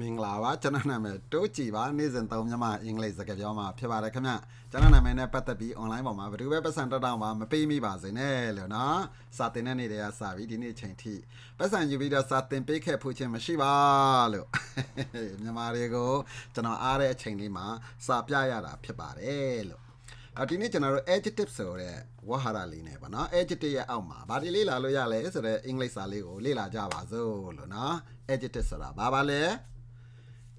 မင်္ဂလာပါကျွန်တော်နာမည်တိုးကြည်ပါနေ့စဉ်သုံးမြန်မာအင်္ဂလိပ်စကားပြောမှာဖြစ်ပါတယ်ခင်ဗျကျွန်တော်နာမည်နဲ့ပတ်သက်ပြီး online ပေါ်မှာဘယ်သူပဲပတ်စံတက်တော့မှမပေးမိပါစေနဲ့လို့နော်စာတင်တဲ့နေ့တည်းကစပြီးဒီနေ့ချိန်ထိပတ်စံယူပြီးတော့စာတင်ပေးခဲ့ဖို့ချင်းမရှိပါလို့မြန်မာတွေကိုကျွန်တော်အားတဲ့အချိန်လေးမှာစာပြရတာဖြစ်ပါတယ်လို့အဒီနေ့ကျွန်တော်တို့ adjective ဆိုတဲ့ဝါဟာရလေးနဲ့ပေါ့နော် adjective ရဲ့အောက်မှာဗာဒီလေးလာလို့ရလဲဆိုတဲ့အင်္ဂလိပ်စာလေးကိုလေ့လာကြပါစို့လို့နော် adjective ဆိုတာဘာပါလဲ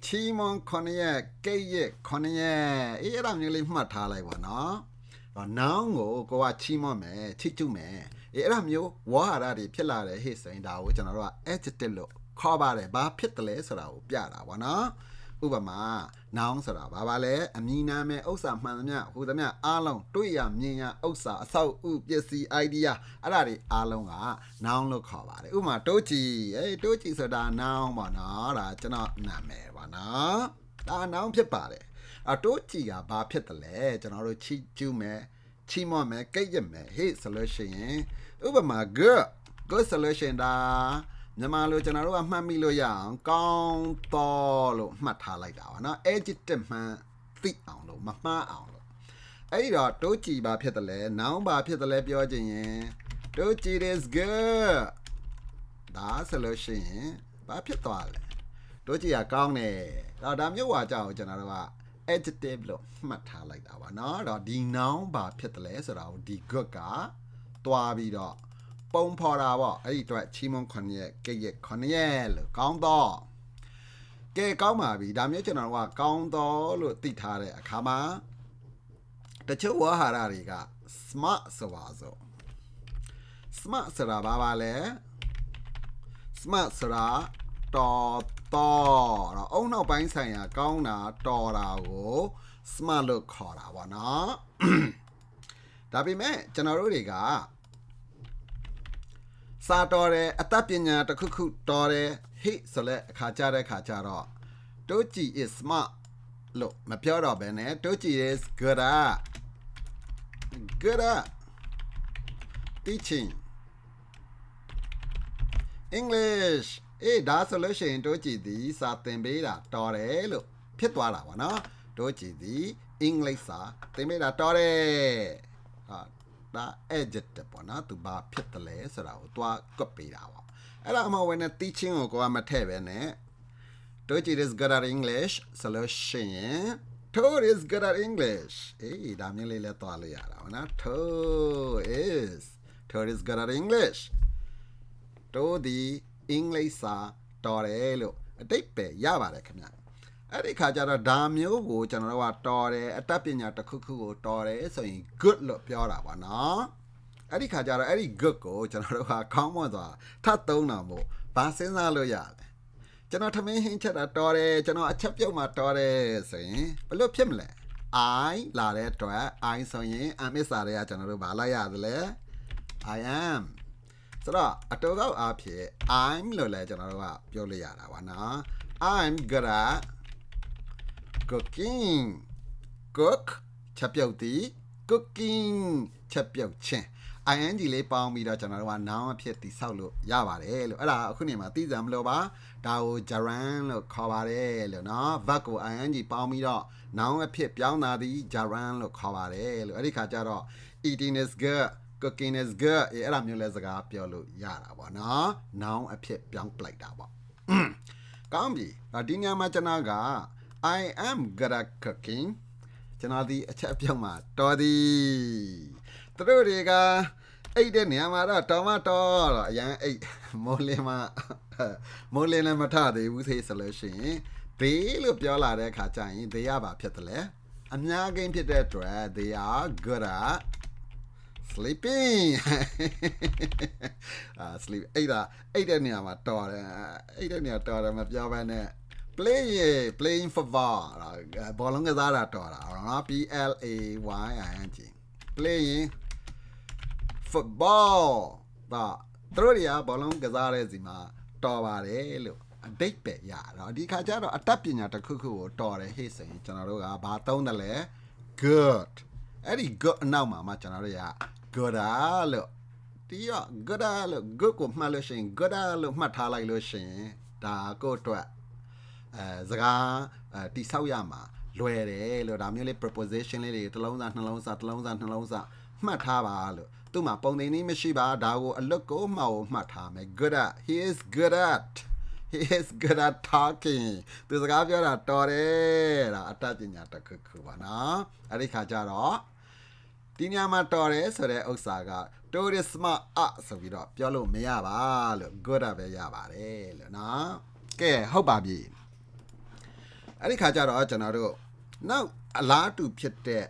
ချီမွန်ခொနရဲ့ကိတ်ရဲ့ခொနရဲ့အေးအဲ့ဒါမျိုးလေးမှတ်ထားလိုက်ပါနော်။တော့နောင်ကိုကိုကချီမွန်မယ်ချီကျုမယ်အေးအဲ့ဒါမျိုးဝါဟာရတွေဖြစ်လာတဲ့ဟိစိန်ဒါကိုကျွန်တော်တို့က adjective လို့ခေါ်ပါတယ်။ဘာဖြစ်တယ်လဲဆိုတာကိုပြတာပါနော်။ ဥပမာနောင်ဆိုတာဘာပါလဲအမည်နာမည်ဥစ္စာမှန်သမျှဟူသမျှအားလုံးတွေ့ရမြင်ရဥစ္စာအဆောက်အဦပစ္စည်း idea အဲ့ဒါတွေအားလုံးကနောင်လို့ခေါ်ပါတယ်ဥပမာတိုးချီအေးတိုးချီဆိုတာနောင်ပါနော်ဒါကျွန်တော်နာမည်ပါနော်ဒါနောင်ဖြစ်ပါတယ်အတိုးချီကဘာဖြစ်တယ်လဲကျွန်တော်တို့ချီကျူးမယ်ချီမော့မယ်ကိတ်ရမယ်ဟေ့ဆိုလို့ရှိရင်ဥပမာ good good solution ဒါ မြန်မာလိုကျွန်တော်တို့ကမှတ်မိလို့ရအောင်ကောင်းတော်လို့မှတ်ထားလိုက်တာပါเนาะ adjective မှန်သိအောင်လို့မမှားအောင်လို့အဲ့ဒီတော့တိုးကြည်ဘာဖြစ်တယ်လဲ noun ဘာဖြစ်တယ်လဲပြောချင်ရင်တိုးကြည် is good ဒါဆိုလို့ရှိရင်ဘာဖြစ်သွားလဲတိုးကြည်ကကောင်းတယ်တော့ဒါမျိုးဝါကြအောင်ကျွန်တော်တို့က adjective လို့မှတ်ထားလိုက်တာပါเนาะတော့ဒီ noun ဘာဖြစ်တယ်လဲဆိုတာကိုဒီ good ကတွားပြီးတော့ ပုံဖော်တာပေါ့အဲ့ဒီအတွက်ချီမွန်ခွန်ရဲ့ကိတ်ရဲ့ခွန်ရဲ့လို့ကောင်းတော့ကဲကောင်းပါပြီဒါမျိုးကျွန်တော်တို့ကကောင်းတော့လို့သိထားတဲ့အခါမှာတချို့ဝါဟာရတွေက smart ဆိုပါစို့ smart ဆိုတာဘာပါလဲ smart ဆိုတာတော်တော်တော့အုံနောက်ပိုင်းဆိုင်ရာကောင်းတာတော်တာကို smart လို့ခေါ်တာပေါ့နော်ဒါပေမဲ့ကျွန်တော်တို့တွေက စာတော်တယ်အတတ်ပညာတစ်ခုခုတော်တယ်ဟိဆိုလဲအခါကြတဲ့အခါကြတော့တိုးကြည် is smart လို့မပြောတော့ဘဲနဲ့တိုးကြည် is good at good at teaching English အေးဒါဆိုလို့ရှိရင်တိုးကြည်သည်စာသင်ပေးတာတော်တယ်လို့ဖြစ်သွားတာပါနော်တိုးကြည်သည် English စာသင်ပေးတာတော်တယ်ဟာ ဒါ adjective ပေါ့နော်သူဘာဖြစ်တယ်လဲဆိုတာကိုတွားကွက်ပေးတာပေါ့အဲ့ဒါအမဝင်တဲ့ teaching ကိုကိုကမထည့်ပဲနဲ့တိုးကြည် is good at English ဆိုလို့ရှိရင် Toad is good at English အေးဒါမျိုးလေးလည်းတွားလို့ရတာပေါ့နော် Toad is Toad is good at English တို့ဒီအင်္ဂလိပ်စာတော်တယ်လို့အတိတ်ပဲရပါတယ်ခင်ဗျ အဲ့ဒီခါကျတော့ဒါမျိုးကိုကျွန်တော်တို့ကတော်တယ်အတတ်ပညာတစ်ခုခုကိုတော်တယ်ဆိုရင် good လို့ပြောတာပါနော်အဲ့ဒီခါကျတော့အဲ့ဒီ good ကိုကျွန်တော်တို့ကခေါင်းမွန်သွားထပ်သုံးတာမို့ဘာစဉ်းစားလို့ရလဲကျွန်တော်ထမင်းဟင်းချက်တာတော်တယ်ကျွန်တော်အချက်ပြုတ်မှတော်တယ်ဆိုရင်ဘယ်လိုဖြစ်မလဲ I လာတဲ့အတွက် I ဆိုရင် am is စာတွေကကျွန်တော်တို့ဘာလိုက်ရသလဲ I am ဆိုတော့အတော်ကောက်အားဖြင့် I'm လို့လည်းကျွန်တော်တို့ကပြောလို့ရတာပါနော် I'm good at cooking cook ချက်ပြုတ်သည် cooking ချက်ပြုတ်ခြင်း ing လေးပေါင်းပြီးတော့ကျွန်တော်တို့က noun အဖြစ်တည်ဆောက်လို့ရပါတယ်လို့အဲ့ဒါအခုနေမှာသိကြမလို့ပါဒါကို gerund လို့ခေါ်ပါတယ်လို့နော် verb ကို ing ပေါင်းပြီးတော့ noun အဖြစ်ပြောင်းတာသည် gerund လို့ခေါ်ပါတယ်လို့အဲ့ဒီခါကျတော့ eating is good cooking is good အဲ့ဒါမျိုးလဲစကားပြောလို့ရတာပေါ့နော် noun အဖြစ်ပြောင်းပလိုက်တာပေါ့ကောင်းပြီဒီညမှာကျွန်တော်က I am good at cooking ကျွန်တော်ဒီအချက်အပြောင်းမှာတော်သည်သူတို့တွေကအိတ်တဲ့နေရာမှာတော့တော်မတော်တော့အရန်အိတ်မိုးလင်းမမိုးလင်းလည်းမထသေးဘူးသေးဆိုလို့ရှိရင် they လို့ပြောလာတဲ့အခါကျရင် they ရပါဖြစ်တယ်လေအများကိန်းဖြစ်တဲ့အတွက် they are good at sleeping အာ sleep အဲ့ဒါအဲ့တဲ့နေရာမှာတော်တယ်အဲ့တဲ့နေရာတော်တယ်မပြောဘဲနဲ့ play playing football ဘောလုံးကစားတာတော်တာနော် P L A Y I N G playing football ဒါသူတို့တွေကဘောလုံးကစားတဲ့စီမှာတော်ပါတယ်လို့အတိတ်ပဲရတော့ဒီခါကျတော့အတတ်ပညာတစ်ခုခုကိုတော်တယ်ဟေ့ဆိုရင်ကျွန်တော်တို့ကဘာသုံးတယ်လဲ good အဲ့ဒီ good အနောက်မှာမှကျွန်တော်တို့က good လို့တီးရ good လို့ good ကိုမှတ်လို့ရှိရင် good လို့မှတ်ထားလိုက်လို့ရှိရင်ဒါကိုယ့်အတွက် အဲစကားအဲတိဆောက်ရမှာလွယ်တယ်လို့ဒါမျိုးလေး preposition လေးတွေတစ်လုံးစာနှလုံးစာတစ်လုံးစာနှလုံးစာမှတ်ထားပါလို့သူ့မှာပုံသင်နည်းမရှိပါဒါကိုအလွတ်ကိုမှတ်ကိုမှတ်ထားမယ် good at he is good at he is good at talking သူစကားပြောတာတော်တယ်ဒါအတတ်ပညာတစ်ခုခုပါနော်အဲ့ဒီခါကျတော့ဒီညမှာတော်တယ်ဆိုတဲ့ဥစ္စာက tourism အဆိုပြီးတော့ပြောလို့မရပါလို့ good at ပဲရပါတယ်လို့နော်ကဲဟုတ်ပါပြီ အဲ့ဒီခါကျတော့ကျွန်တော်တို့နောက်အလားတူဖြစ်တဲ့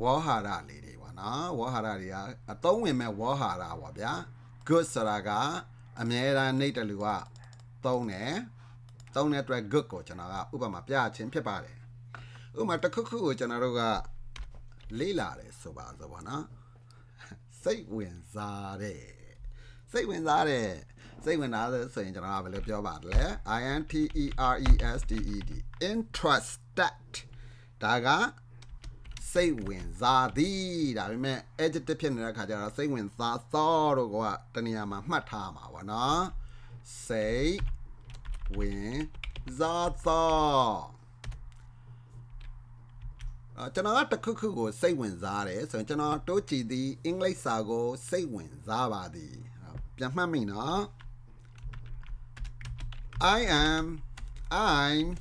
ဝေါ်ဟာရလေးတွေပါနော်ဝေါ်ဟာရတွေကအသုံးဝင်မဲ့ဝေါ်ဟာရပါဗျာ good ဆိုတာကအမြဲတမ်းနှိပ်တယ်လူကသုံးတယ်သုံးတဲ့အတွက် good ကိုကျွန်တော်ကဥပမာပြခြင်းဖြစ်ပါတယ်ဥပမာတစ်ခုခုကိုကျွန်တော်တို့ကလေးလာတယ်ဆိုပါဆိုပါနော်စိတ်ဝင်စားတယ်စိတ်ဝင်စားတယ် စိတ်ဝင်စားတယ်ဆိုရင်ကျွန်တော်ကဘယ်လိုပြောပါလဲ I N T E R E S T E D interested ဒါကစိတ်ဝင်စားသည်ဒါပေမဲ့ adjective ဖြစ်နေတဲ့ခါကျတော့စိတ်ဝင်စားသောတို့ကတနည်းမှာမှတ်ထားမှာပါနော်စိတ်ဝင်စားသောအာကျွန်တော်ကတစ်ခုခုကိုစိတ်ဝင်စားတယ်ဆိုရင်ကျွန်တော်တိုးကြည့်သည်အင်္ဂလိပ်စာကိုစိတ်ဝင်စားပါသည်အာပြန်မှတ်မိနော် I am I'm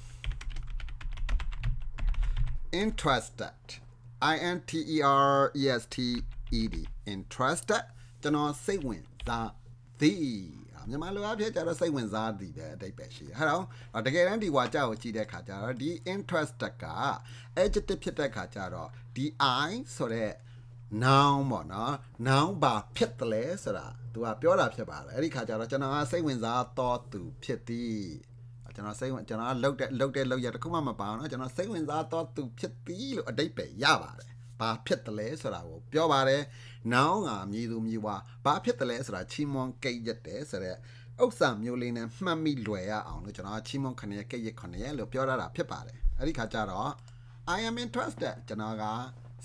interested I N T E R E S T E D interested ကျွန်တော်စိတ်ဝင်စားသည်မြန်မာလိုအဖြစ်ကျတော့စိတ်ဝင်စားသည်ပဲအတိတ်ပဲရှိတယ်ဟဲ့တော့တကယ်တမ်းဒီဝါကြောက်ကိုကြည့်တဲ့ခါကျတော့ဒီ interested က adjective ဖြစ်တဲ့ခါကျတော့ဒီ I ဆိုတဲ့ noun ပေါ့နော် noun ဘာဖြစ်တယ်လဲဆိုတာ तू ကပြောတာဖြစ်ပါတယ်အဲ့ဒီခါကျတော့ကျွန်တော်ကစိတ်ဝင်စားတော့သူဖြစ်သည်ကျွန်တော်စိတ်ဝင်ကျွန်တော်ကလှုပ်တဲ့လှုပ်တဲ့လှုပ်ရတခုမှမပါအောင်နော်ကျွန်တော်စိတ်ဝင်စားတော့သူဖြစ်သည်လို့အတိတ်ပဲရပါတယ်ဘာဖြစ်တယ်လဲဆိုတာကိုပြောပါတယ်နောင်းကမြည်သူမြည်ဝါဘာဖြစ်တယ်လဲဆိုတာချီမွန်ကိတ်ရက်တယ်ဆိုတဲ့ဥစ္စာမျိုးလေးနဲ့မှတ်မိလွယ်ရအောင်လို့ကျွန်တော်ချီမွန်ခဏရကိတ်ရက်ခဏရလို့ပြောရတာဖြစ်ပါတယ်အဲ့ဒီခါကျတော့ I am interested ကျွန်တော်က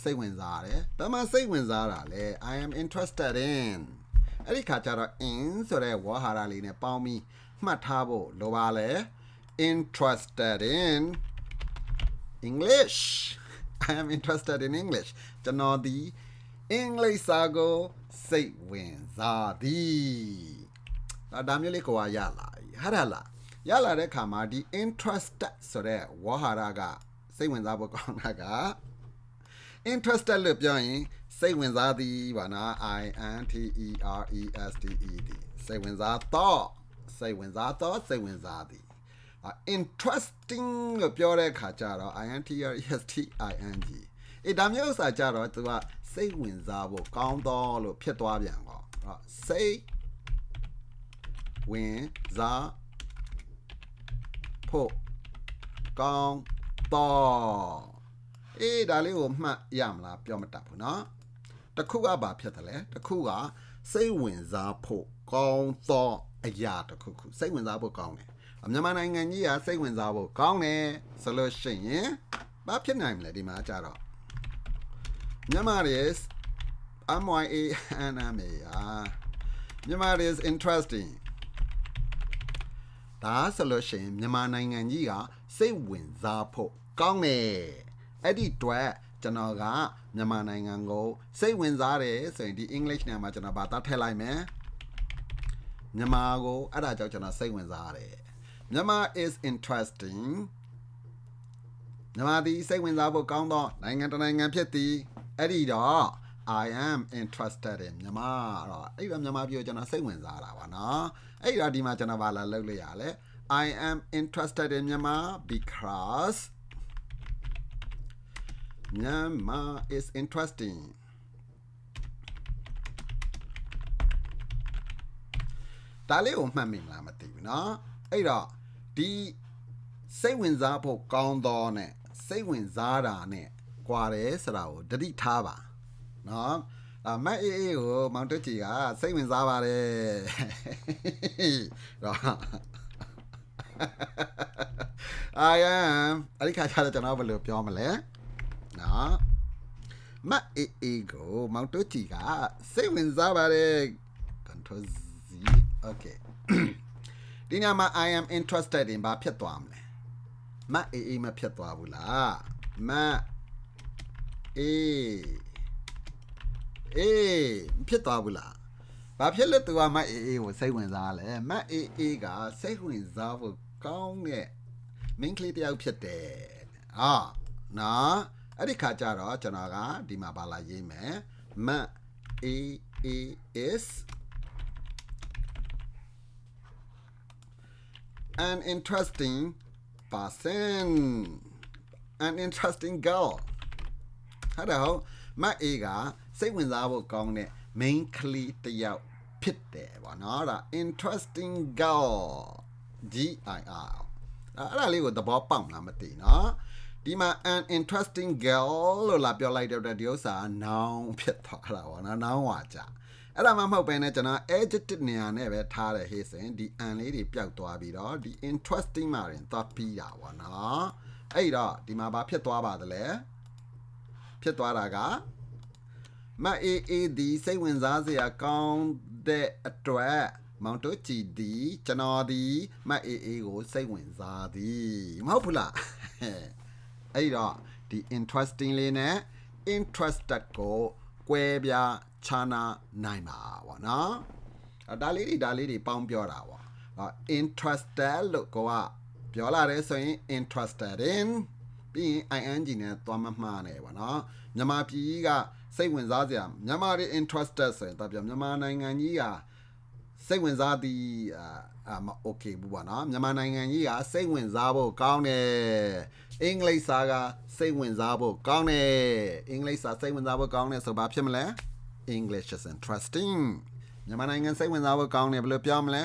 စိတ်ဝင်စားတယ်ဘာမှစိတ်ဝင်စားတာလဲ I am interested in အဲ့ဒီခါကျတော့ in ဆိုတဲ့ဝါဟာရလေးနဲ့ပေါင်းပြီးမှတ်ထားဖို့လိုပါလေ interested in English I am interested in English ကျွန်တော်ဒီအင်္ဂလိပ်စာကိုစိတ်ဝင်စားသည်ဒါဒါမျိုးလေးကိုရလာပြီဟာရလားရလာတဲ့ခါမှာဒီ interested ဆိုတဲ့ဝါဟာရကစိတ်ဝင်စားဖို့ကောင်းတာက interested လို့ပြောရင် စိတ်ဝင်စားသည်ပါနော် I N T E R E S T E D စိတ်ဝင်စားတော့စိတ်ဝင်စားတော့စိတ်ဝင်စားသည် interesting လို့ပြောတဲ့အခါကျတော့ I N T R E S T I N G အေးဒါမျိုးဥစ္စာကျတော့သူကစိတ်ဝင်စားဖို့ကောင်းတော့လို့ဖြစ်သွားပြန်ကောအဲ့စိတ်ဝင်စားဖို့ကောင်းတော့အေးဒါလေးကိုမှတ်ရမလားပြောမတတ်ဘူးเนาะ တခုကဘာဖြစ်တယ်လဲတခုကစိတ်ဝင်စားဖို့ကောင်းသောအရာတခုခုစိတ်ဝင်စားဖို့ကောင်းတယ်မြန်မာနိုင်ငံကြီးကစိတ်ဝင်စားဖို့ကောင်းတယ်ဆိုလို့ရှိရင်ဘာဖြစ်နိုင်မလဲဒီမှာကြတော့မြန်မာ is M Y A N M A မြန်မာ is interesting ဒါဆိုလို့ရှိရင်မြန်မာနိုင်ငံကြီးကစိတ်ဝင်စားဖို့ကောင်းတယ်အဲ့ဒီအတွက် ကျွန်တော်ကမြန်မာနိုင်ငံကိုစိတ်ဝင်စားတယ်ဆိုရင်ဒီ English နဲ့မှာကျွန်တော်ဘာသာထည့်လိုက်မယ်မြန်မာကိုအဲ့ဒါကြောင့်ကျွန်တော်စိတ်ဝင်စားရတယ်မြန်မာ is interesting မြန်မာဒီစိတ်ဝင်စားဖို့ကောင်းသောနိုင်ငံတစ်နိုင်ငံဖြစ်သည်အဲ့ဒီတော့ I am interested in မြန်မာတော့အဲ့တော့မြန်မာပြောကျွန်တော်စိတ်ဝင်စားတာပါနော်အဲ့တော့ဒီမှာကျွန်တော်ဘာလာလုပ်လို့ရလဲ I am interested in Myanmar because Myanmar is interesting ဒါလေးကိုမှတ်မိမလားမသိဘူးเนาะအဲ့တော့ဒီစိတ်ဝင်စားဖို့ကောင်းသောနဲ့စိတ်ဝင်စားတာနဲ့ကွာတယ်ဆိုတာကိုတတိထားပါเนาะအမအေးအေးကိုမောင်တက်ကြီးကစိတ်ဝင်စားပါတယ်တော့ I am အဲ့ဒီခါကျတော့ကျွန်တော်ဘယ်လိုပြောမလဲ နော်မအေးအေးကိုမောင်တက်ကြီးကစိတ်ဝင်စားပါတယ် control Z okay ဒီဒီညမှာ I am interested in ဘာဖြစ်သွားမလဲမအေးအေးမဖြစ်သွားဘူးလားမအေးအေးမဖြစ်သွားဘူးလားဘာဖြစ်လို့ तू ကမအေးအေးကိုစိတ်ဝင်စားလဲမအေးအေးကစိတ်ဝင်စားဖို့ကောင်းတဲ့မင်းကလေးတစ်ယောက်ဖြစ်တယ်အာနော် အဲ့ဒီခါကျတော့ကျွန်တော်ကဒီမှာပါလာရေးမယ်မအေးအေး is an interesting person an interesting girl ဟာတော့မအေးကစိတ်ဝင်စားဖို့ကောင်းတဲ့ main ကလေးတစ်ယောက်ဖြစ်တယ်ဗောနော်ဒါ interesting girl G I R အဲ့ဒါလေးကိုသဘောပေါက်လားမသိနော် ဒီမှာ an interesting girl လို့လာပြောလိုက်တဲ့ဒီဥစ္စာ noun ဖြစ်သွားတာဗောနော် noun ဝါကြအဲ့ဒါမှမဟုတ်ပဲねကျွန်တော် adjective နေရာနဲ့ပဲထားတယ်ဟေ့ဆိုရင်ဒီ an လေးတွေပျောက်သွားပြီးတော့ဒီ interesting မှာရင်သွားပြီးတာဗောနော်အဲ့တော့ဒီမှာဘာဖြစ်သွားပါသလဲဖြစ်သွားတာကမအေးအေးဒီစိတ်ဝင်စားစရာကောင်းတဲ့အတွက်မောင်တို့ကြည်ဒီကျွန်တော်ဒီမအေးအေးကိုစိတ်ဝင်စားသည်မဟုတ်ဘူးလား အဲ့တော့ဒီ interesting လေးနဲ့ interested ကိုကွဲပြားခြားနာနိုင်ပါဗောနော်အဲ့ဒါလေးတွေဒါလေးတွေပေါင်းပြောတာဗောအဲ့ interested လို့ကိုကပြောလာတယ်ဆိုရင် interested in ပြီးရင် ing နဲ့သွားမမှားနေဗောနော်မြန်မာပြည်ကြီးကစိတ်ဝင်စားစရာမြန်မာတွေ interested ဆိုရင်တော့ပြောမြန်မာနိုင်ငံကြီးကစိတ်ဝင်စားသည် အာမ okay ဘူးပေါ့နော်မြန်မာနိုင်ငံကြီးကစိတ်ဝင်စားဖို့ကောင်းတယ်အင်္ဂလိပ်စာကစိတ်ဝင်စားဖို့ကောင်းတယ်အင်္ဂလိပ်စာစိတ်ဝင်စားဖို့ကောင်းတယ်ဆိုဘာဖြစ်မလဲ English is interesting မြန်မာနိုင်ငံစိတ်ဝင်စားဖို့ကောင်းတယ်ဘယ်လိုပြောမလဲ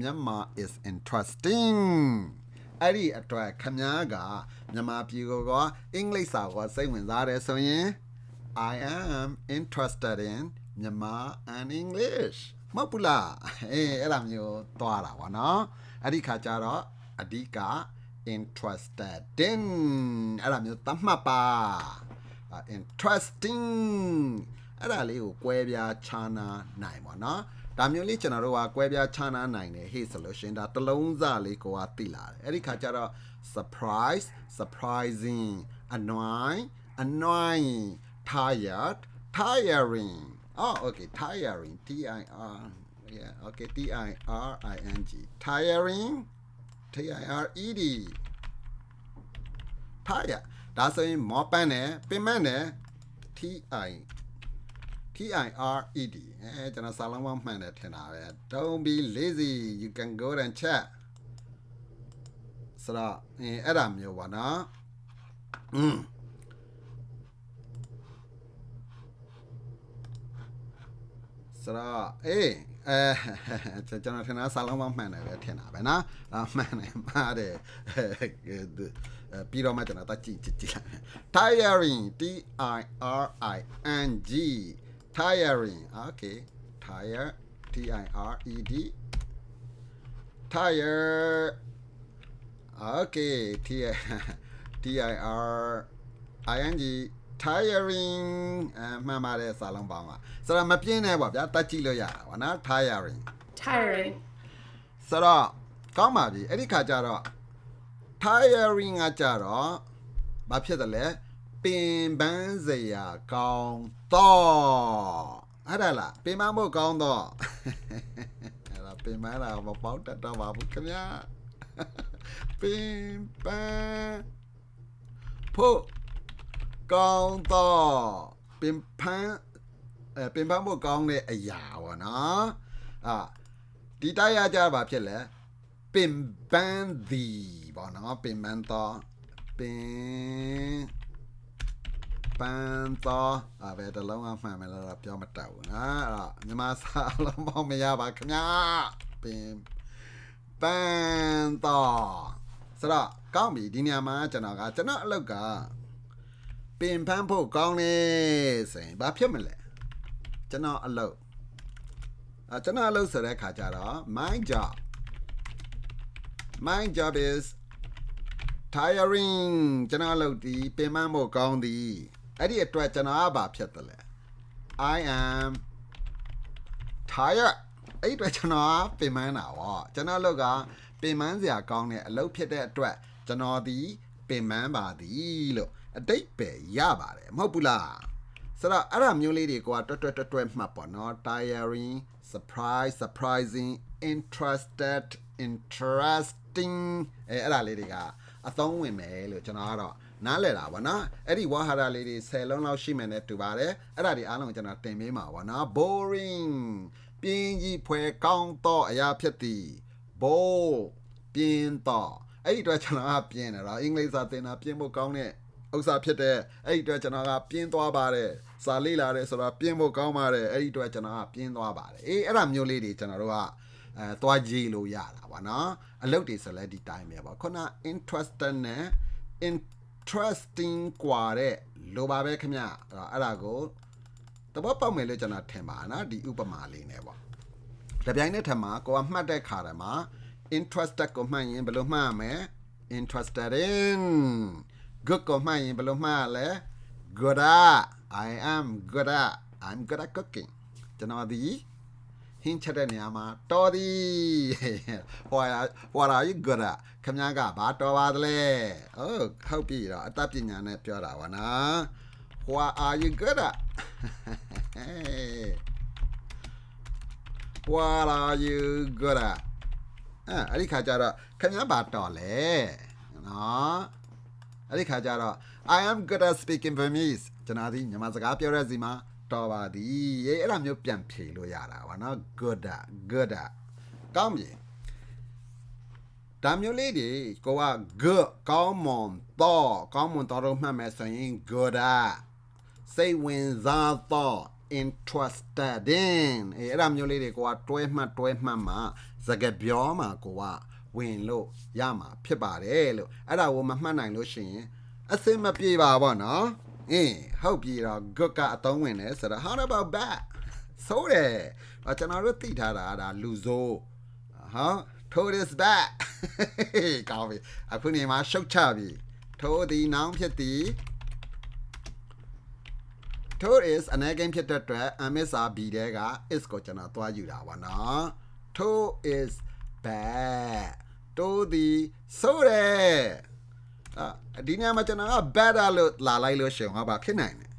မြန်မာ is interesting အဲ့ဒီအတွက်ခမားကမြန်မာပြည်ကိုကအင်္ဂလိပ်စာကိုစိတ်ဝင်စားတယ်ဆိုရင် I am interested in Myanmar and English မဟုတ်ဘူးလားအေးအဲ့လိုမျိုးသွားတာပါနော်အဲ့ဒီခါကျတော့အဓိက interested in အဲ့လိုမျိုးသတ်မှတ်ပါအာ interesting အဲ့ဒါလေးကိုကွဲပြားခြားနာနိုင်ပါနော်ဒါမျိုးလေးကျွန်တော်တို့ကကွဲပြားခြားနာနိုင်တယ်ဟေ့ဆိုလို့ရှရင်ဒါတစ်လုံးစလေးကိုကသိလာတယ်အဲ့ဒီခါကျတော့ surprise surprising annoying annoying tired tiring oh okay tiring t i r yeah okay t i r i n g tiring t i r e d tired ဒါဆိုရင်မောပန်းတယ်ပင်မတယ် t i T I R E D အဲကျွန်တော်စာလုံးပေါင်းမှန်တယ်ထင်တာပဲ Don't be lazy you can go and check ဆိုတော့အဲအဲ့ဒါမျိုးပါနော်อืม ဆိုတော့အေးအဲကျွန်တော်ထင်တာစာလုံးပေါင်းမှန်တယ်ပဲထင်တာပဲနော်အမှန်တယ်မှားတယ်ပြီးတော့မှကျွန်တော်တကြည့်ကြည့်ကြည့်လိုက် tiring T I R I N G tiring okay tire t i r e d tire okay t t i r i n g tiring အမှန်ပါတယ်စာလုံးပေါင်းပါဆိုတော့မပြင်းနဲ့ပေါ့ဗျာတက်ကြည့်လို့ရတာပါနော် tiring tiring, ဆိုတော့ကောင်းပါပြီအဲ့ဒီခါကျတော့ tiring ကကြတော့ဘာဖြစ်တယ်လဲပင်ပန်းစရာကောင်းတော့အဲ့ဒါလားပင်ပန်းဖို့ကောင်းတော့အဲ့ဒါပင်ပန်းတာမပေါက်တတ်တော့ပါဘူးခင်ဗျာပင်ပန်းဖို့ ကောင်းတော့ပင်ပန်းအဲပင်ပန်းဖို့ကောင်းတဲ့အရာပေါ့နော်အာဒီတိုက်ရကြပါဖြစ်လဲပင်ပန်းသည်ပေါ့နော်ပင်ပန်းတော့ပင်ပန်းတော့အဘယ်တလုံးအမှန်မယ်လို့တော့ပြောမတတ်ဘူးနော်အဲ့တော့မြန်မာစာအလုံးပေါင်းမရပါခင်ဗျာပင်ပန်းတော့ဆိုတော့ကောင်းပြီဒီနေရာမှာကျွန်တော်ကကျွန်တော်အလုပ်က ပင်ပန်းဖို့ကောင်းနေဆိုရင်ဘာဖြစ်မလဲကျွန်တော်အလုပ်အဲကျွန်တော်အလုပ်ဆိုတဲ့ခါကျတော့ my job my job is tiring ကျွန်တော်အလုပ်ဒီပင်ပန်းဖို့ကောင်းသည်အဲ့ဒီအတွက်ကျွန်တော်ကဘာဖြစ်တယ်လဲ I am tired အဲ့ဒီအတွက်ကျွန်တော်ကပင်ပန်းတာဗောကျွန်တော်အလုပ်ကပင်ပန်းစရာကောင်းတဲ့အလုပ်ဖြစ်တဲ့အတွက်ကျွန်တော်ဒီပင်ပန်းပါသည်လို့ အတိတ်ပဲရပါတယ်မဟုတ်ဘူးလားဆိုတော့အဲ့ဒါမျိုးလေးတွေကတွတ်တွတ်တွတ်တွတ်မှတ်ပေါ့နော် tiring surprise surprising interested interesting အဲအဲ့ဒါလေးတွေကအသုံးဝင်မယ်လို့ကျွန်တော်ကတော့နားလည်တာပါနော်အဲ့ဒီဝါဟာရလေးတွေ10လုံးလောက်ရှိမယ်နဲ့တူပါတယ်အဲ့ဒါတွေအားလုံးကျွန်တော်တင်ပေးမှာပါနော် boring ပြင်းကြီးဖွဲကောင်းတော့အရာဖြစ်သည် bold ပြင်းတော့အဲ့ဒီအတွက်ကျွန်တော်ကပြင်းတယ်တော့အင်္ဂလိပ်စာသင်တာပြင်းဖို့ကောင်းတဲ့ ဥစ္စာဖြစ်တဲ့အဲ့ဒီအတွက်ကျွန်တော်ကပြင်းသွားပါတယ်စာလေ့လာတယ်ဆိုတော့ပြင်းဖို့ကောင်းပါတယ်အဲ့ဒီအတွက်ကျွန်တော်ကပြင်းသွားပါတယ်အေးအဲ့ဒါမျိုးလေးတွေကျွန်တော်တို့ကအဲသွားကြည့်လို့ရတာပါနော်အလုပ်တွေဆိုလဲဒီတိုင်းပဲပေါ့ခုန interested နဲ့ interesting กว่าတဲ့လိုပါပဲခင်ဗျအဲ့ဒါကိုတဘောပေါက်မယ်လို့ကျွန်တော်ထင်ပါနော်ဒီဥပမာလေးနဲ့ပေါ့ တပြိုင်နက်ထက်မှာကိုကမှတ်တဲ့ခါတည်းမှာ interested ကိုမှတ်ရင်ဘယ်လိုမှတ်ရမလဲ interested in good ကိုမှတ်ရင်ဘယ်လိုမှတ်ရလဲ good at I am good at I'm good at cooking ကျွန်တော်ဒီဟင်းချက်တဲ့နေရာမှာတော်သည်ဟွာဟွာရာ you good at ခင်ဗျားကဘာတော်ပါသလဲဟုတ်ဟုတ်ပြီတော့အတတ်ပညာနဲ့ပြောတာပါနော် What are you good at What are you good at အဲ့အဲ့ဒီခါကျတော့ခင်ဗျားဘာတော်လဲနော် အဲ့ဒီခါကျတော့ I am good at speaking Burmese ကျွန်တော်ဒီမြန်မာစကားပြောတဲ့စီမှာတော်ပါသည်ရေးအဲ့ဒါမျိုးပြန်ဖြေလို့ရတာပါနော် good at good at ကောင်းပြီဒါမျိုးလေးတွေကိုက good ကောင်းမွန်တော့ကောင်းမွန်တော့လို့မှတ်မယ်ဆိုရင် good at စိတ်ဝင်စားတော့ interested in အဲအဲ့ဒါမျိုးလေးတွေကိုကတွဲမှတ်တွဲမှတ်မှာစကားပြောမှာကိုက ဝင်လို့ရမှာဖြစ်ပါတယ်လို့အဲ့ဒါကိုမမှတ်နိုင်လို့ရှိရင်အစင်မပြေပါဘောနော်အင်းဟုတ်ပြီတော့ good ကအသုံးဝင်တယ်ဆိုတော့ how about that ဆိုးတယ်အော်ကျွန်တော်တို့သိထားတာဒါလူဆိုးဟော told is back ကောင်းပြီအခုနေမှာရှုတ်ချပြီ told ဒီနောင်ဖြစ်သည် told is အနေကင်းဖြစ်တဲ့အတွက် MSRB တဲက is ကိုကျွန်တော်သွားယူတာပါနော် told is bad told ဒီဆိုတယ်အာဒီညမှာကျွန်တော်က better လို့လာလိုက်လို့ရှိရင်ဟောပါဖြစ်နိုင်တယ်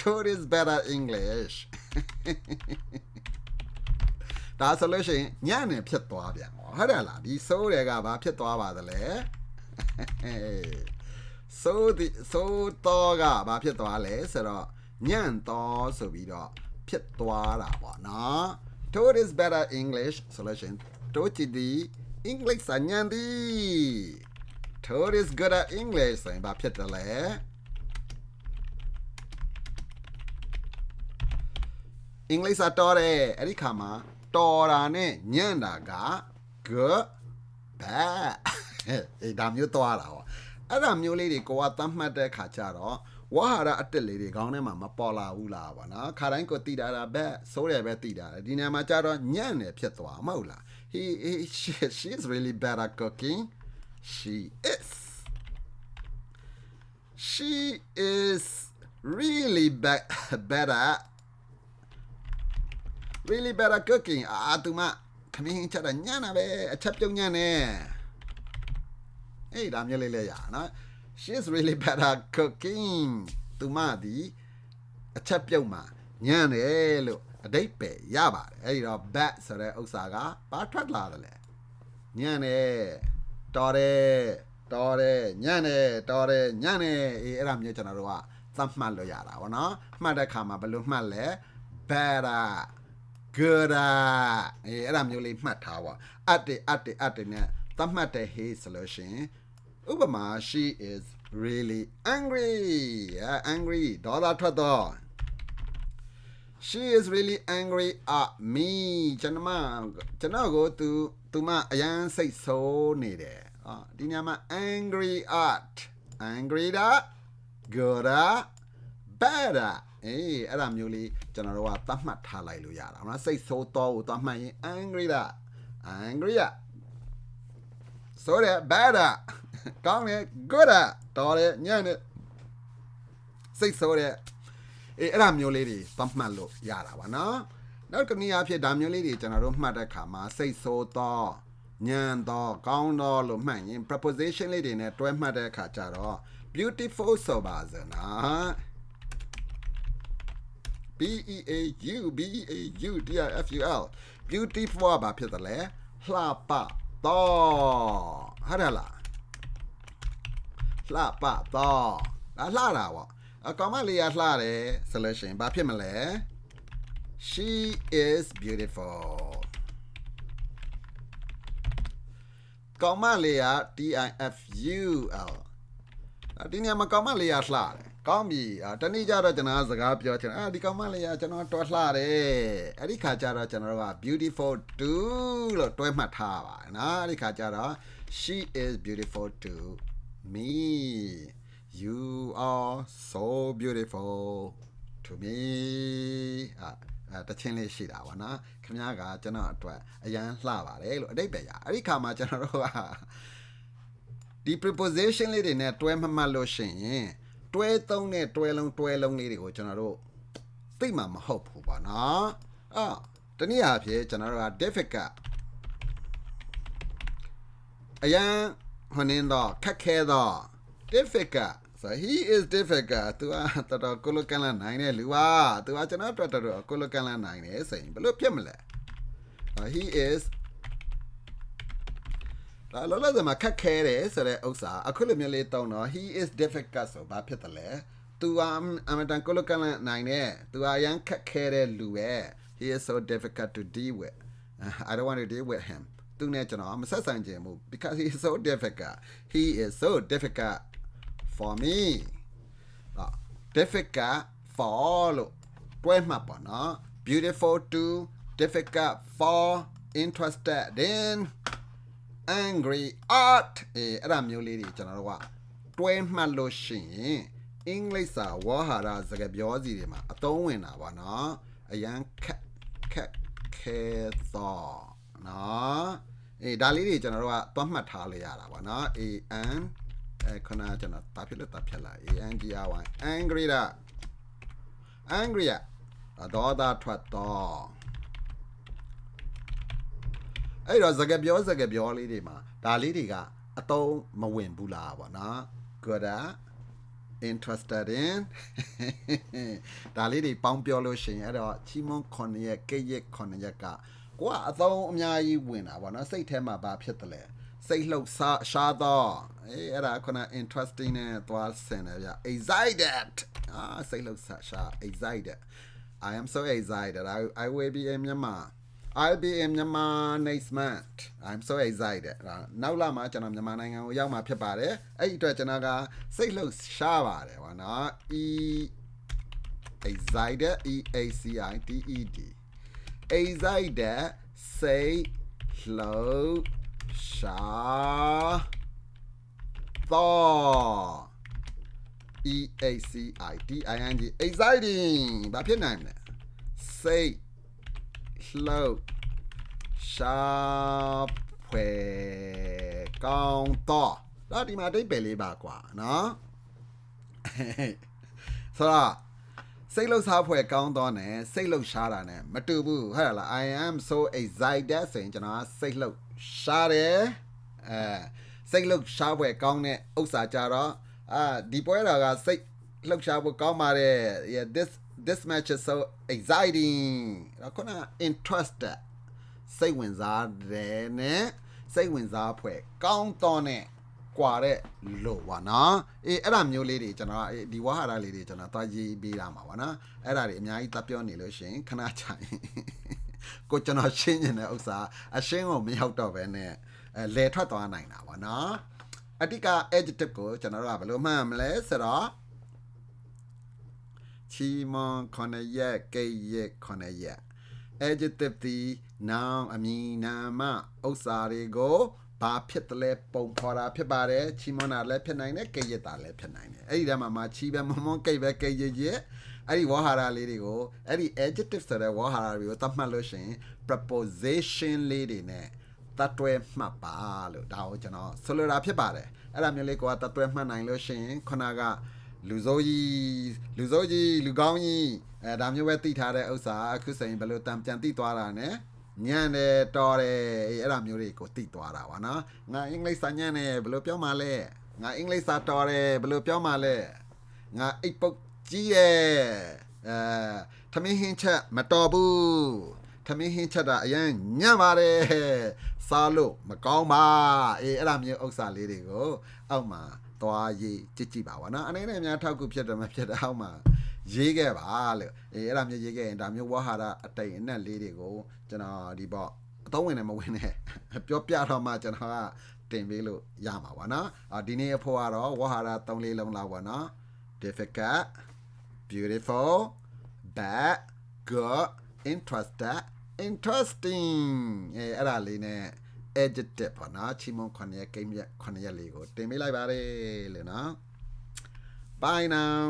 told is better English ဒါဆိုလို့ရှိရင်ညံ့နေဖြစ်သွားပြန်ဟောဟုတ်တယ်လားဒီဆိုးတယ်ကဘာဖြစ်သွားပါသလဲဆိုဒီဆိုတော့ကဘာဖြစ်သွားလဲဆိုတော့ညံ့တော့ဆိုပြီးတော့ဖြစ်သွားတာပေါ့နော် Toad is better English ဆိုလို့ရှိရင်တိုးချီဒီ English စာညံဒီ Toad is good at English ဆိုရင်ဘာဖြစ်တယ်လဲ English စာတော်တယ်အဲ့ဒီခါမှာတော်တာနဲ့ညံ့တာက good bad အေးဒါမျိုးသွားတာဟောအဲ့ဒါမျိုးလေးတွေကိုကသတ်မှတ်တဲ့ခါကျတော့ဝါဟာရအတက်လေးတွေခေါင်းထဲမှာမပေါ်လာဘူးလားဗောနော်ခါတိုင်းကိုတည်တာတာဘက်စိုးတယ်ပဲတည်တာတယ်ဒီနေရာမှာကျတော့ညံ့တယ်ဖြစ်သွားမဟုတ်လား he, he she, she is really bad at cooking she is she is really bad better really bad at cooking အာသူမခမင်းချက်တာညံ့တာပဲအချက်ပြုံးညံ့နေအေးဒါမျိုးလေးလဲရနော် she is really bad at cooking သူမဒီအချက်ပြုတ်မှာညံ့တယ်လို့ အတိတ်ပဲရပါတယ်အဲ့ဒီတော့ bad ဆိုတဲ့ဥစ္စာကဘာထွက်လာတယ်လဲညံ့တယ်တော်တယ်တော်တယ်ညံ့တယ်တော်တယ်ညံ့တယ်အေးအဲ့ဒါမျိုးကျွန်တော်တို့ကသတ်မှတ်လို့ရတာဗောနော်မှတ်တဲ့ခါမှာဘယ်လိုမှတ်လဲ better good အေးအဲ့ဒါမျိုးလေးမှတ်ထားပါအတ်တယ်အတ်တယ်အတ်တယ်နဲ့သတ်မှတ်တဲ့ hey ဆိုလို့ရှရင်ဥပမာ she is really angry yeah, angry ဒေါသထွက်တော့ she is really angry at me ကျွန်မကျွန်တော်ကိုသူသူမအရန်စိတ်ဆိုးနေတယ်ဟာဒီညမှာ angry at angry at good at bad at အေးအဲ့ဒါမျိုးလေးကျွန်တော်တို့ကသတ်မှတ်ထားလိုက်လို့ရတာနော်စိတ်ဆိုးတော့ကိုသတ်မှတ်ရင် angry at angry at ဆိုတဲ့ bad at ကောင်းတယ် good at တော်တယ်ညံ့တယ်စိတ်ဆိုးတဲ့ အေးအဲ့ဒါမျိုးလေးတွေသတ်မှတ်လို့ရတာပါနော်နောက်ကနည်းအားဖြင့်ဒါမျိုးလေးတွေကျွန်တော်တို့မှတ်တဲ့အခါမှာစိတ်ဆိုးသောညံသောကောင်းသောလို့မှတ်ရင် preposition လေးတွေနဲ့တွဲမှတ်တဲ့အခါကျတော့ beautiful ဆိုပါစနော် B E A U B E A U D I F U L beautiful ဘာဖြစ်တယ်လဲလှပတော့ဟုတ်တယ်လားလှပတော့ဒါလှတာပေါ့ အကောင်မလေးကလှတယ်ဆိုလို့ရှိရင်ဘာဖြစ်မလဲ she is beautiful ကောင်မလေးက D I F U L ဒီနေရာမှာကောင်မလေးကလှတယ်ကောင်းပြီအာတနေ့ကျတော့ကျွန်တော်ကစကားပြောချင်တယ်အာဒီကောင်မလေးကကျွန်တော်တော်လှတယ်အဲ့ဒီခါကျတော့ကျွန်တော်တို့က beautiful too လို့တွဲမှတ်ထားပါတယ်နော်အဲ့ဒီခါကျတော့ she is beautiful to me you are so beautiful to me အာအဲတချင်းလေးရှိတာပါနော်ခင်ဗျားကကျွန်တော်အတွက်အရန်လှပါတယ်လို့အတိတ်ပဲရအဲ့ဒီခါမှာကျွန်တော်တို့ကဒီ preposition လေးတွေနဲ့တွဲမမှတ်လို့ရှိရင်တွဲသုံးတဲ့တွဲလုံးတွဲလုံးလေးတွေကိုကျွန်တော်တို့သိမှမဟုတ်ဘူးပေါ့နော်အာတနည်းအားဖြင့်ကျွန်တော်တို့က difficult အရန်ဟိုနင်းတော့ခက်ခဲတော့ difficult so he is difficult သူကတော်တော်ကိုလိုကန်လာနိုင်တဲ့လူပါသူကကျွန်တော်တော်တော်ကိုလိုကန်လာနိုင်တယ်ဆိုရင်ဘယ်လိုဖြစ်မလဲ he is ဒါလောလောဆယ်မှာခက်ခဲတယ်ဆိုတဲ့ဥစ္စာအခုလိုမျိုးလေးတောင်းတော့ he is difficult ဆိုဘာဖြစ်တယ်လဲသူကအမတန်ကိုလိုကန်နိုင်တယ်သူအရန်ခက်ခဲတဲ့လူပဲ he is so difficult to deal with I don't want to deal with him သူနဲ့ကျွန်တော်မဆက်ဆံချင်ဘူး because he is so difficult he is so difficult for me တော့ difficult for လို့တွဲမှတ်ပါနော် beautiful to difficult for interested in angry art အဲအဲ့ဒါမျိုးလေးတွေကျွန်တော်တို့ကတွဲမှတ်လို့ရှိရင်အင်္ဂလိပ်စာဝါဟာရစကားပြောစီတွေမှာအသုံးဝင်တာပါနော်အရန်ခက်ခက်ခဲသောနော်အေးဒါလေးတွေကျွန်တော်တို့ကသွားမှတ်ထားလို့ရတာပါနော် A N အဲခဏကျွန်တော်တာဖြစ်လို့တာဖြစ်လာ A N G R Y angry တာ angry อ่ะဒေါသထွက်တော့အဲ့တော့စကားပြောစကားပြောလေးတွေမှာဒါလေးတွေကအတုံးမဝင်ဘူးလားပေါ့နော် good at interested in ဒါလေးတွေပေါင်းပြောလို့ရှိရင်အဲ့တော့ချီမွန်9ရက်ကိတ်ရက်9ရက်ကကိုကအသုံးအများကြီးဝင်တာပေါ့နော်စိတ်ထဲမှာဘာဖြစ်တယ်လဲ စိတ်လှုပ်ရှားရှားတော့အေးအဲ့ဒါခုန interesting နဲ့သွားဆင်တယ်ဗျ excited အာစိတ်လှုပ်ရှား excited I am so excited I I will be in Myanmar I'll be in Myanmar next month I'm so excited နောက်လာမှကျွန်တော်မြန်မာနိုင်ငံကိုရောက်မှာဖြစ်ပါတယ်အဲ့ဒီအတွက်ကျွန်တော်ကစိတ်လှုပ်ရှားပါတယ်ဗောနော် E excited E A C I T E D excited say slow ရှာတော့ E A C I T I N G exciting ဘာဖြစ်နိုင်မလဲ say slow ရှာဖွယ်ကောင်းတော့ဒါဒီမှာအတိတ်ပဲလေးပါကွာနော်ဆိုတော့စိတ်လှုပ်ရှားဖွယ်ကောင်းတော့နဲ့စိတ်လှုပ်ရှားတာနဲ့မတူဘူးဟုတ်လား I am so excited ဆိုရင်ကျွန်တော်ကစိတ်လှုပ် ရှားတယ်အဲစိတ်လှုပ်ရှားဖွယ်ကောင်းတဲ့ဥစ္စာကြတော့အာဒီပွဲတော်ကစိတ်လှုပ်ရှားဖို့ကောင်းပါတယ် yeah this this match is so exciting တော့ခုန interested စိတ်ဝင်စားတယ်နဲ့စိတ်ဝင်စားဖွယ်ကောင်းတော့နဲ့ကွာတဲ့လို့ပါနော်အေးအဲ့ဒါမျိုးလေးတွေကျွန်တော်အေးဒီဝါဟာရလေးတွေကျွန်တော်သွားရေးပေးတာမှာပါနော်အဲ့ဒါတွေအများကြီးတပ်ပြောနေလို့ရှိရင်ခဏချင် ကိုကျွန်တော်ရှင်းနေတဲ့ဥစ္စာအရှင်းကိုမရောက်တော့ဘဲနဲ့အဲလဲထွက်သွားနိုင်တာပါနော်အတိက adjective ကိုကျွန်တော်တို့ကဘယ်လိုမှတ်မလဲဆိုတော့ချီမွန်ခொနရက်ကိတ်ရက်ခொနရက် adjective ဒီ noun အမည်နာမဥစ္စာတွေကိုဘာဖြစ်တယ်လဲပုံဖော်တာဖြစ်ပါတယ်ချီမွန်တာလည်းဖြစ်နိုင်တယ်ကိတ်ရက်တာလည်းဖြစ်နိုင်တယ်အဲ့ဒီတည်းမှာမှာချီပဲမွန်မွန်ကိတ်ပဲကိတ်ရက်ရက် အဲ့ဒီဝါဟာရလေးတွေကိုအဲ့ဒီ adjective ဆိုတဲ့ဝါဟာရတွေကိုသတ်မှတ်လို့ရှိရင် preposition လေးတွေနဲ့တတ်တွဲမှတ်ပါလို့ဒါကိုကျွန်တော်ဆိုလိုတာဖြစ်ပါတယ်အဲ့ဒါမျိုးလေးကိုကတတ်တွဲမှတ်နိုင်လို့ရှိရင်ခုနကလူစိုးကြီးလူစိုးကြီးလူကောင်းကြီးအဲဒါမျိုးပဲသိထားတဲ့ဥစ္စာအခုဆိုရင်ဘယ်လိုတံပြန်သိသွားတာနဲ့ညံ့တယ်တော်တယ်အေးအဲ့ဒါမျိုးတွေကိုသိသွားတာပါနော်ငါအင်္ဂလိပ်စာညံ့တယ်ဘယ်လိုပြောမှလဲငါအင်္ဂလိပ်စာတော်တယ်ဘယ်လိုပြောမှလဲငါအိတ်ပုတ် ကြီးရဲ့အဲသမင်းဟင်းချက်မတော်ဘူးသမင်းဟင်းချက်တာအရင်ညံ့ပါတယ်စားလို့မကောင်းပါအေးအဲ့ဒါမျိုးဥစ္စာလေးတွေကိုအောက်မှာသွားရေးကြည့်ကြည့်ပါဗောနော်အနေနဲ့အများထောက်ကူဖြစ်တယ်မဖြစ်တဲ့အောက်မှာရေးခဲ့ပါလို့အေးအဲ့ဒါမျိုးရေးခဲ့ရင်ဒါမျိုးဝါဟာရအတိတ်အနက်လေးတွေကိုကျွန်တော်ဒီပေါ့အသုံးဝင်တယ်မဝင်နဲ့ပြောပြတော့မှကျွန်တော်ကတင်ပေးလို့ရမှာပါနော်အာဒီနေ့အဖို့ကတော့ဝါဟာရ၃လေးလုံးလောက်ပါနော် difficult beautiful bad good interested interesting အဲအဲ့ဒါလေးနဲ့ adjective ပေါ့နော်ချီမွန်ခွန်ရဲ့ကိန်းရက်ခွန်ရက်လေးကိုတင်ပေးလိုက်ပါတယ်လို့နော် bye now